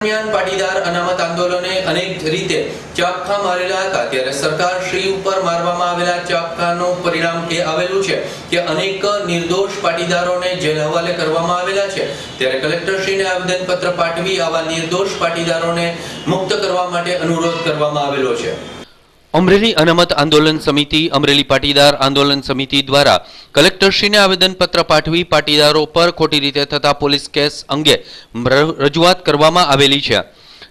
દરમિયાન પાટીદાર અનામત આંદોલને અનેક રીતે ચાપખા મારેલા હતા. ત્યારે સરકાર શ્રી ઉપર મારવામાં આવેલા ચાપખાનું પરિણામ એ આવેલું છે કે અનેક નિર્દોષ પાટીદારોને જેલ હવાલે કરવામાં આવેલા છે. ત્યારે કલેક્ટરશ્રીને આવેદનપત્ર પાઠવી આવા નિર્દોષ પાટીદારોને મુક્ત કરવા માટે અનુરોધ કરવામાં આવેલો છે. અમરેલી અનામત આંદોલન સમિતિ, અમરેલી પાટીદાર આંદોલન સમિતિ દ્વારા કલેક્ટરશ્રીને આવેદનપત્ર પાઠવી પાટીદારો પર ખોટી રીતે થતા પોલીસ કેસ અંગે રજૂઆત કરવામાં આવેલી છે.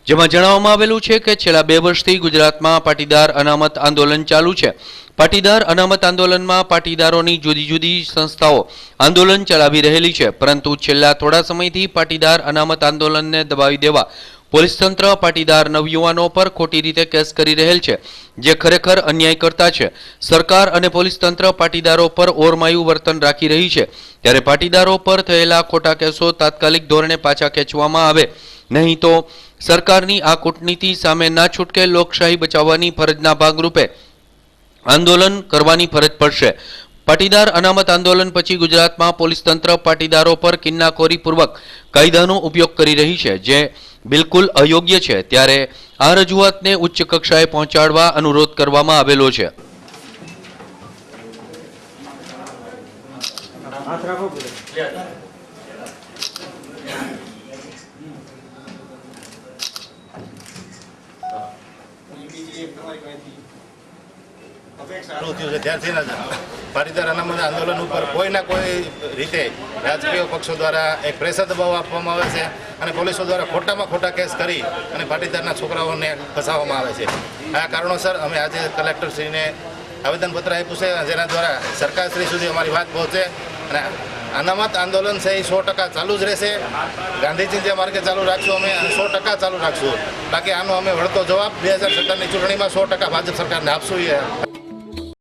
જેમાં જણાવવામાં આવેલું છે કે છેલ્લા બે વર્ષથી ગુજરાતમાં પાટીદાર અનામત આંદોલન ચાલુ છે. પાટીદાર અનામત આંદોલનમાં પાટીદારોની જુદી જુદી સંસ્થાઓ આંદોલન ચલાવી રહેલી છે. પરંતુ છેલ્લા થોડા સમયથી પાટીદાર અનામત આંદોલનને દબાવી દેવા પોલીસ તંત્ર, પાટીદાર નવયુવાનો પર ખોટી રીતે કેસ કરી રહેલ છે, જે ખરેખર અન્યાય કરતા છે. સરકાર અને પોલીસ તંત્ર પાટીદારો પર ઓરમાયું વર્તન રાખી રહી છે. ત્યારે પાટીદારો પર થયેલા ખોટા કેસો તાત્કાલિક ધોરણે પાછા ખેંચવામાં આવે. નહીં તો સરકારની આ કૂટનીતિ સામે ના છૂટકે લોકશાહી બચાવવાની ફરજના ભાગરૂપે આંદોલન કરવાની ફરજ પડશે. પાટીદાર અનામત આંદોલન પછી ગુજરાતમાં પોલીસ તંત્ર પાટીદારો પર કિન્નાખોરીપૂર્વક કાયદાનો ઉપયોગ કરી રહી છે જે બિલકુલ અયોગ્ય છે. ત્યારે આ રજૂઆતને ઉચ્ચ કક્ષાએ પહોંચાડવા અનુરોધ કરવામાં આવેલો છે. હાથ ચાલુ થયું છે. ત્યારથી જ પાટીદાર અનામત આંદોલન ઉપર કોઈના કોઈ રીતે રાજકીય પક્ષો દ્વારા એક પ્રેશર દબાવ આપવામાં આવે છે અને પોલીસો દ્વારા ખોટામાં ખોટા કેસ કરી અને પાટીદારના છોકરાઓને ફસાવવામાં આવે છે. આ કારણોસર અમે આજે કલેક્ટરશ્રીને આવેદનપત્ર આપ્યું છે જેના દ્વારા સરકારશ્રી સુધી અમારી વાત પહોંચે અને અનામત આંદોલન છે એ સો ટકા ચાલુ જ રહેશે. ગાંધીજી જે માર્ગે ચાલુ રાખશું અમે સો ટકા ચાલુ રાખશું. બાકી આનો અમે વળતો જવાબ બે હજાર સત્તરની ચૂંટણીમાં સો ટકા ભાજપ સરકારને આપશું એ